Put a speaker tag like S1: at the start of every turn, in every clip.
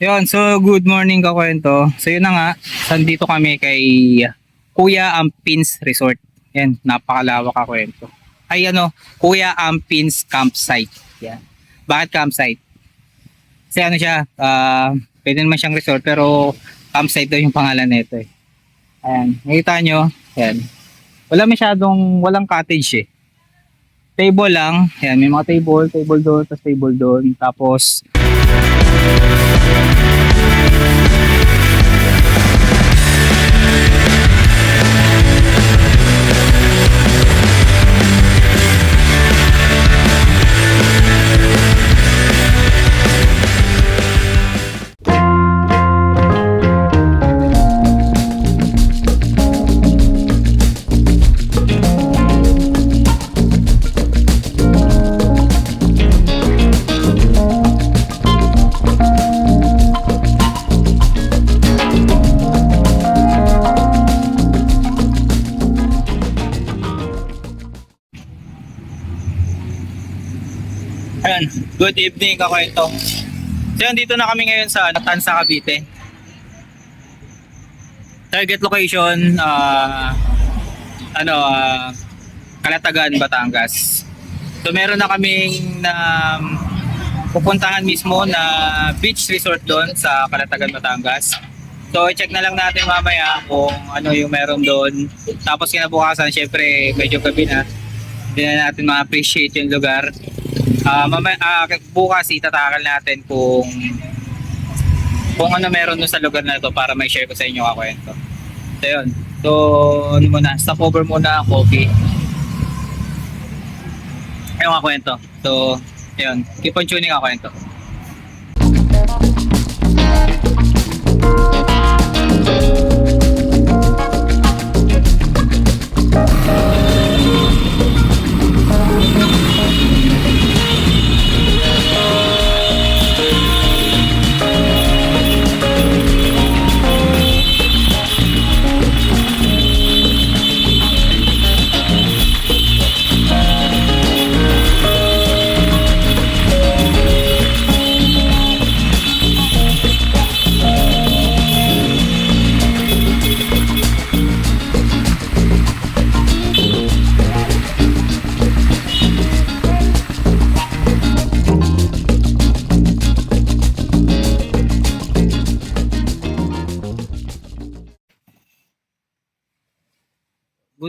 S1: Yun, so good morning kakwento. So yun na nga, sandito kami kay Kuya Ampins Resort. Yan, napakalawak kakwento. Ay ano, Kuya Ampins Campsite. Yan. Bakit campsite? Kasi ano siya, ah, pwede naman siyang resort pero campsite daw yung pangalan nito eh. Ayan, nakita nyo, yan. Wala masyadong, walang cottage eh. Table lang, yan, may mga table, table doon, tapos table doon, tapos good evening kakwento. So yun, dito na kami ngayon sa Tansa, Cavite. Target location, ah, ano, ah, Kalatagan, Batangas. So meron na kaming na pupuntahan mismo na beach resort doon sa Kalatagan, Batangas. So i-check na lang natin mamaya kung ano yung meron doon. Tapos kinabukasan, syempre medyo gabi na. Hindi na natin ma-appreciate yung lugar. Ah, mamaya ah, bukas itatakal natin kung kung ano meron doon sa lugar na ito para may share ko sa inyo ako kwento. So yun. So ano muna, stop over muna ang coffee. Ayun kwento. So, yun. Keep on tuning ako kwento.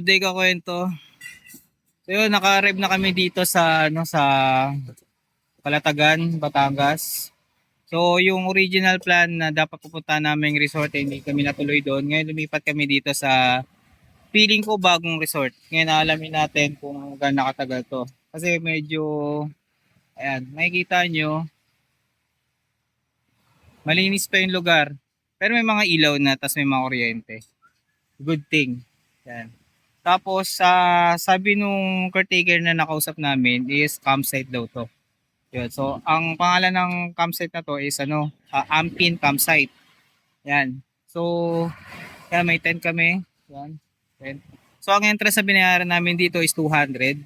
S1: Good day ka kwento. So yun, naka-arrive na kami dito sa ano sa Palatagan, Batangas. So yung original plan na dapat pupunta namin resort eh, hindi kami natuloy doon. Ngayon lumipat kami dito sa feeling ko bagong resort. Ngayon alamin natin kung gaano nakatagal to. Kasi medyo ayan, makikita nyo malinis pa yung lugar. Pero may mga ilaw na tapos may mga kuryente. Good thing. Yan. Tapos, sa sabi nung caretaker na nakausap namin is campsite daw to. Yun. So, ang pangalan ng campsite na to is ano, ah, Ampin Campsite. Yan. So, yan, may tent kami. Yan. Tent. So, ang entrance na binayaran namin dito is 200.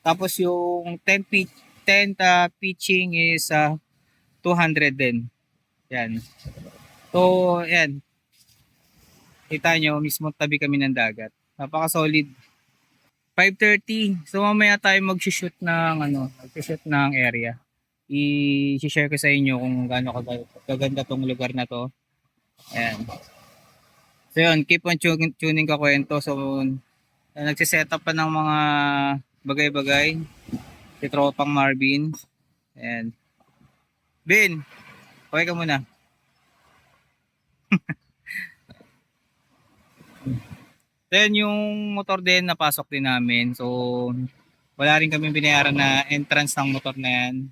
S1: Tapos, yung tent, pitch, tent ah, pitching is ah, 200 din. Yan. So, yan. Kita nyo, mismo tabi kami ng dagat. Napaka-solid. 5.30. So mamaya tayo mag-shoot ng ano, mag-shoot ng area. I-share ko sa inyo kung gaano kaganda, tong lugar na to. Ayan. So yun, keep on tuning, ka kwento. So, nagsiset up pa ng mga bagay-bagay. Si Tropang Marvin. Ayan. Bin, okay ka muna. Then yung motor din napasok din namin. So wala rin kami binayaran na entrance ng motor na yan.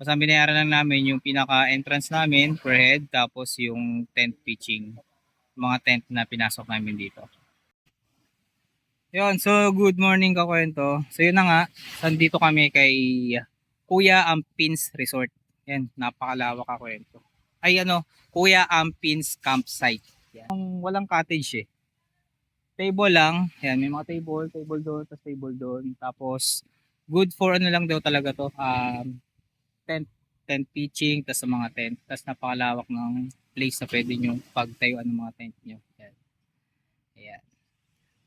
S1: Ang binayaran lang namin yung pinaka-entrance namin per head tapos yung tent pitching. Mga tent na pinasok namin dito. Yun, so good morning kakwento. So yun na nga, sandito kami kay Kuya Ampins Resort. Yan, napakalawak kakwento. Ay ano, Kuya Ampins Campsite. Yan. Walang cottage eh table lang. Ayan, may mga table, table doon, tapos table doon. Tapos, good for ano lang daw talaga to, um, tent, tent pitching, tas sa mga tent, tas napakalawak ng place na pwede nyo pagtayuan ng mga tent nyo. Yan. Ayan.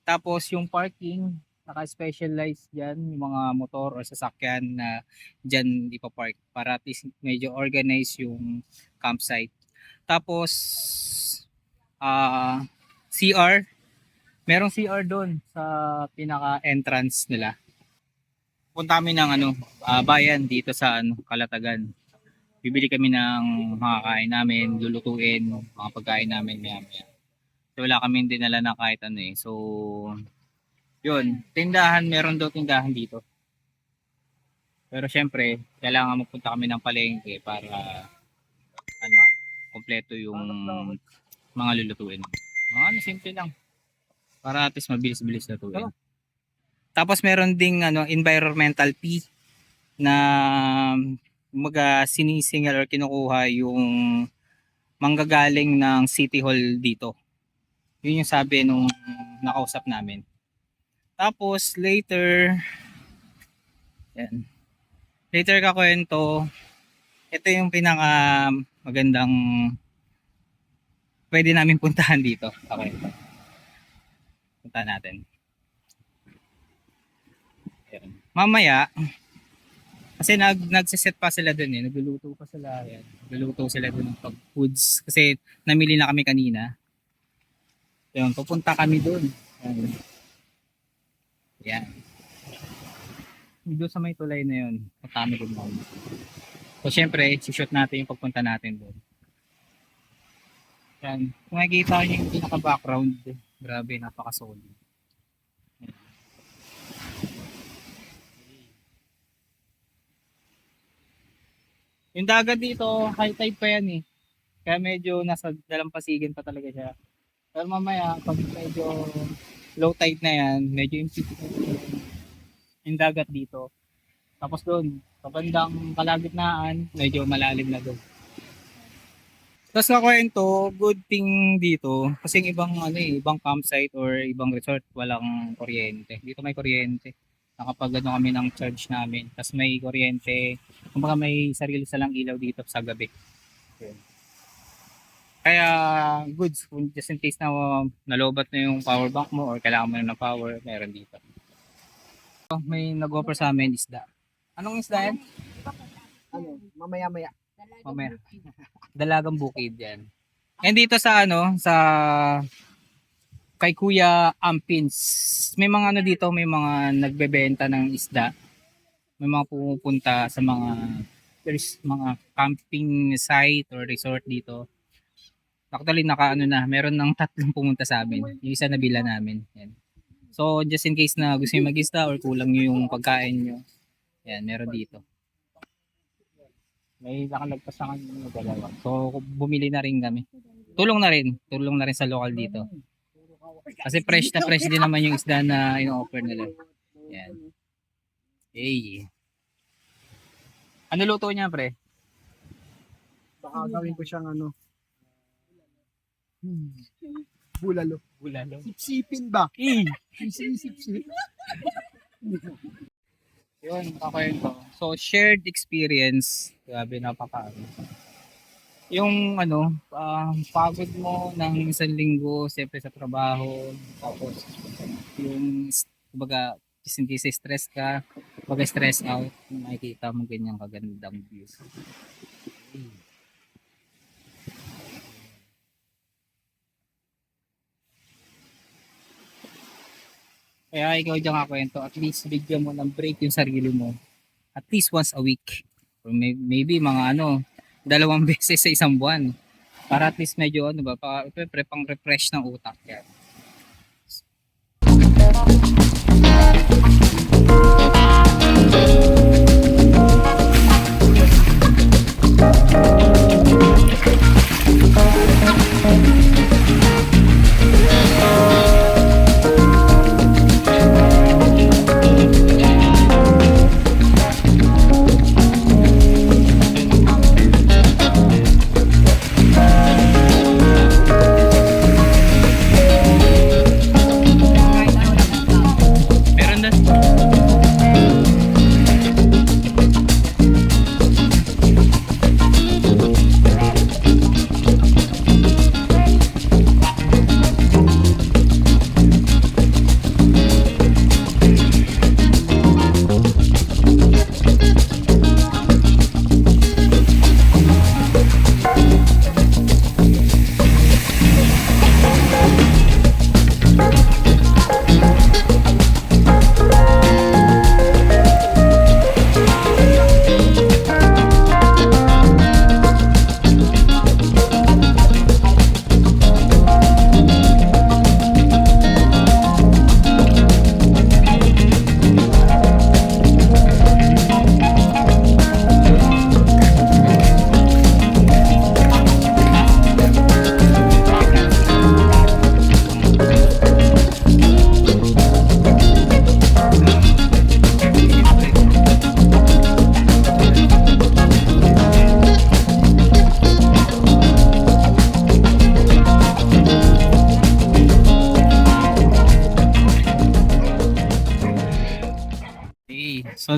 S1: Tapos yung parking, naka-specialize dyan yung mga motor or sasakyan na dyan ipapark para at least medyo organize yung campsite. Tapos, ah CR, merong CR doon sa pinaka-entrance nila. Punta kami ng ano, ah, bayan dito sa ano, Kalatagan. Bibili kami ng mga kain namin, lulutuin, mga pagkain namin maya maya. So, wala kami dinala na kahit ano eh. So, yun, tindahan, meron daw tindahan dito. Pero syempre, kailangan magpunta kami ng palengke para ano, kompleto yung mga lulutuin. Mga ano, simple lang. Para at least mabilis-bilis lutuin. Tapos meron ding ano, environmental fee na mga sinisingal or kinukuha yung manggagaling ng City Hall dito. Yun yung sabi nung nakausap namin. Tapos later, yan. Later kakwento, ito yung pinaka magandang pwede namin puntahan dito. Okay. Punta natin. Ayan. Mamaya, kasi nag nagsiset pa sila dun eh, nagluluto pa sila. Ayan. Nagluluto sila dun ng pag foods kasi namili na kami kanina. Ayun, pupunta kami dun. Ayan. Ayan. Doon sa may tulay na yun, punta kami mamaya. So syempre, shoot natin yung pagpunta natin doon. Yan. Kung makikita nyo yung pinaka-background, grabe, napaka-solid. Yung dagat dito, high tide pa yan eh. Kaya medyo nasa dalampasigan pa talaga siya. Pero mamaya, pag medyo low tide na yan, medyo impit yung dagat dito. Tapos doon, sa bandang kalagitnaan, medyo malalim na doon. Tapos sa kwento, good thing dito, kasi ibang ano eh, ibang campsite or ibang resort, walang kuryente. Dito may kuryente. Nakapag ano kami ng charge namin. Tapos may kuryente. Kumbaga may sarili silang ilaw dito sa gabi. Yun. Kaya kung just in case na uh, nalobat na yung power bank mo or kailangan mo na ng power, meron dito. So, may nag-offer sa amin isda. Anong isda yan?
S2: Ano, mamaya-maya.
S1: Mamaya. Dalagang bukid yan. And dito sa ano, sa kay Kuya Ampins, may mga ano dito, may mga nagbebenta ng isda. May mga pumupunta sa mga there's mga camping site or resort dito. Actually, naka ano na, meron ng tatlong pumunta sa amin. Yung isa nabila namin. Yan. So, just in case na gusto nyo mag-isda or kulang nyo yung pagkain nyo, yan, meron dito. May nakalagpas sa kanya ng dalawa. So, bumili na rin kami. Tulong na rin. Tulong na rin sa local dito. Kasi fresh na fresh din naman yung isda na ino-offer nila. Yan. Hey. Ano luto niya, pre?
S2: Baka gawin ko siyang ano. Hmm. Bulalo.
S1: Bulalo.
S2: Sipsipin ba?
S1: Eh.
S2: Sipsipsip.
S1: Yun, kakwento. So, shared experience. Grabe, napaka ano. Yung ano, ah, pagod mo ng isang linggo, siyempre sa trabaho, tapos yung, kumbaga, in case stress ka, pag stress out, makikita mo ganyang kagandang views. Kaya ikaw dyan kakwento, at least bigyan mo ng break yung sarili mo. At least once a week. Or may, maybe mga ano, dalawang beses sa isang buwan. Para at least medyo ano ba, pa, pang refresh ng utak. Yan. Meron na.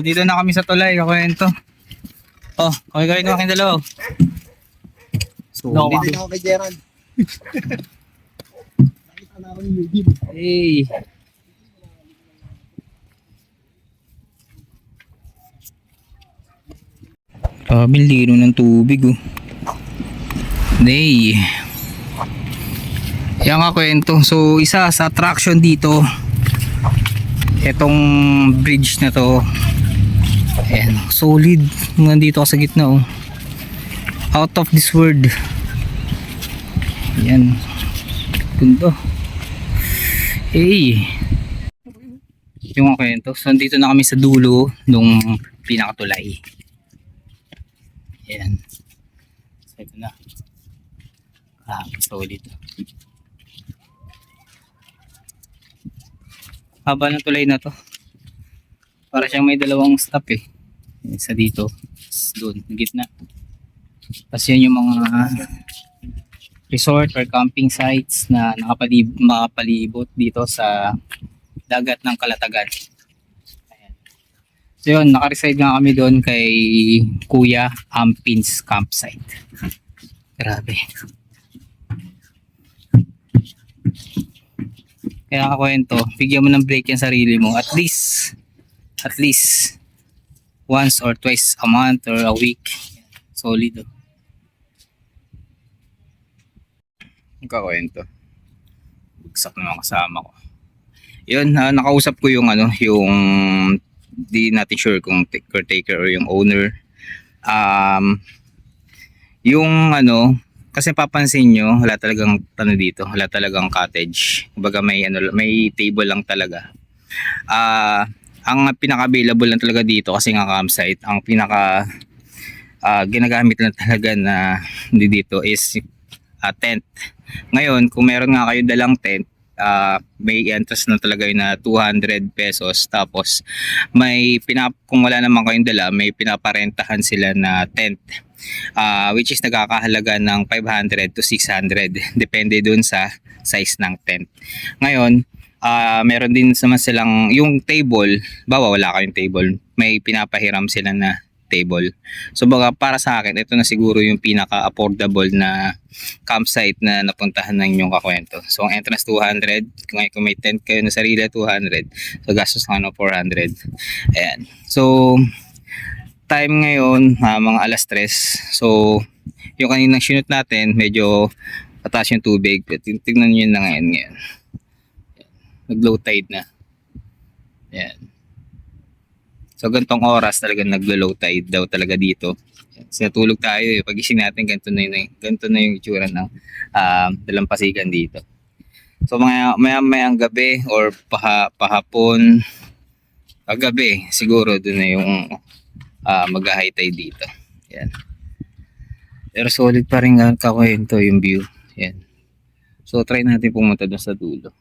S1: Dito na kami sa tulay, kakwento. Oh, okay kayo ng aking dalawa. So,
S2: No,
S1: dito.
S2: ako kay Gerald. Na.
S1: Hey. Kaming lino ng tubig oh. Nay. Yan nga kwento. So isa sa attraction dito etong bridge na to ayan solid. Nandito ka sa gitna oh. Out of this world. Yan ganda hey. Yung mga kwento so nandito na kami sa dulo nung pinakatulay. Yan so ito na. Ah solid haba ng tulay na to para siyang may dalawang stop eh. Isa dito doon gitna. Tapos yan yung mga resort or camping sites na nakapalib makapalibot dito sa dagat ng Kalatagan. Ayan. so yun nakareside nga kami doon kay Kuya Ampins Campsite. Grabe. Kaya ako kwento, bigyan mo ng break yung sarili mo. At least, at least, once or twice a month or a week. Solid. Ang kakwento. Bugsak na mga kasama ko. Yun, ah, nakausap ko yung ano, yung di natin sure kung t- caretaker or yung owner. Um, yung ano, kasi papansin nyo, wala talagang ano dito, wala talagang cottage. Kumbaga may ano may table lang talaga. Ah, ang pinaka-available lang talaga dito kasi nga campsite, ang pinaka ah, ginagamit lang talaga na dito is ah, tent. Ngayon, kung meron nga kayo dalang tent, ah, may entrance na talaga yun na 200 pesos tapos may pinap kung wala naman kayong dala, may pinaparentahan sila na tent uh, which is nagkakahalaga ng 500 to 600 depende dun sa size ng tent. Ngayon, ah meron din naman silang yung table, bawa wala kayong table, may pinapahiram sila na table. So baga para sa akin, ito na siguro yung pinaka-affordable na campsite na napuntahan ng inyong kakwento. So ang entrance 200, kung, kung may tent kayo na sarili 200, so gastos ng 400. Ayan. So time ngayon, ah, mga alas 3. So, yung kaninang sinut natin, medyo pataas yung tubig. Tig- Tignan nyo na ngayon ngayon. Nag-low tide na. Yan. So, gantong oras talaga naglo-low tide daw talaga dito. Kasi natulog tayo eh. Pagising natin, ganito na yun. Ganito na yung itsura ng um, dalampasigan dito. So, mga maya mayang gabi or paha, pahapon, paggabi, siguro doon na yung uh, mag-high tide dito. Yan. Pero solid pa rin nga kakwento yung view. Yan. So try natin pumunta doon sa dulo.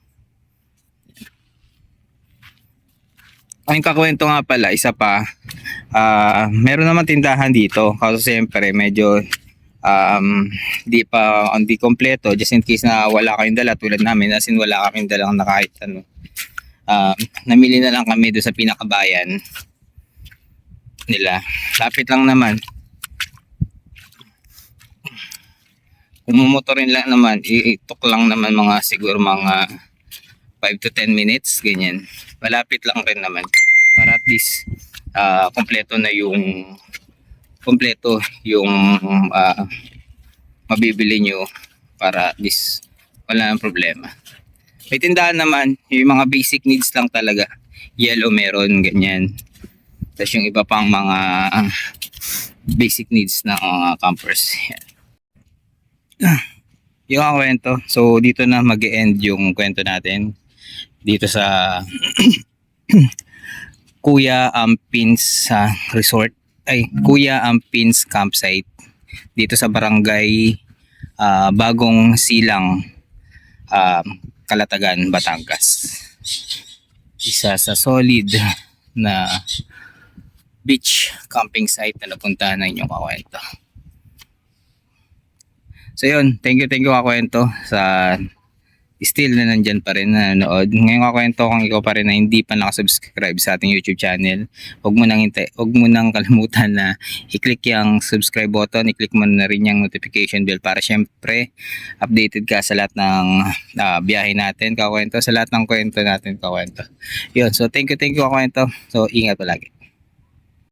S1: Ang kakwento nga pala, isa pa, ah meron naman tindahan dito. Kaso siyempre, medyo um, di pa, hindi kompleto. Just in case na wala kayong dala tulad namin. As in, wala kaming dalang na kahit ano. Um, namili na lang kami doon sa pinakabayan nila. Lapit lang naman. Kung mumotorin lang naman, itok lang naman mga siguro mga 5 to 10 minutes, ganyan. Malapit lang rin naman. Para at least ah, kompleto na yung kompleto yung ah, mabibili nyo para at least wala nang problema. May tindahan naman, yung mga basic needs lang talaga. Yellow meron, ganyan. Tapos yung iba pang mga basic needs ng mga campers. Yan. Ah, Yung ang kwento. So dito na mag end yung kwento natin. Dito sa Kuya Ampins sa Resort. Ay, Kuya Ampins Campsite. Dito sa barangay ah, Bagong Silang, ah, Kalatagan, Batangas. Isa sa solid na beach camping site na napuntahan ng inyong kakwento. So yun, thank you, thank you kakwento sa still na nandyan pa rin na nanood. Ngayon kakwento kung ikaw pa rin na hindi pa nakasubscribe sa ating YouTube channel, huwag mo nang hintay, huwag mo nang kalimutan na i-click yung subscribe button, i-click mo na rin yung notification bell para syempre updated ka sa lahat ng ah, biyahe natin, kakwento, sa lahat ng kwento natin, kakwento. Yun, so thank you, thank you, kakwento. So, ingat palagi.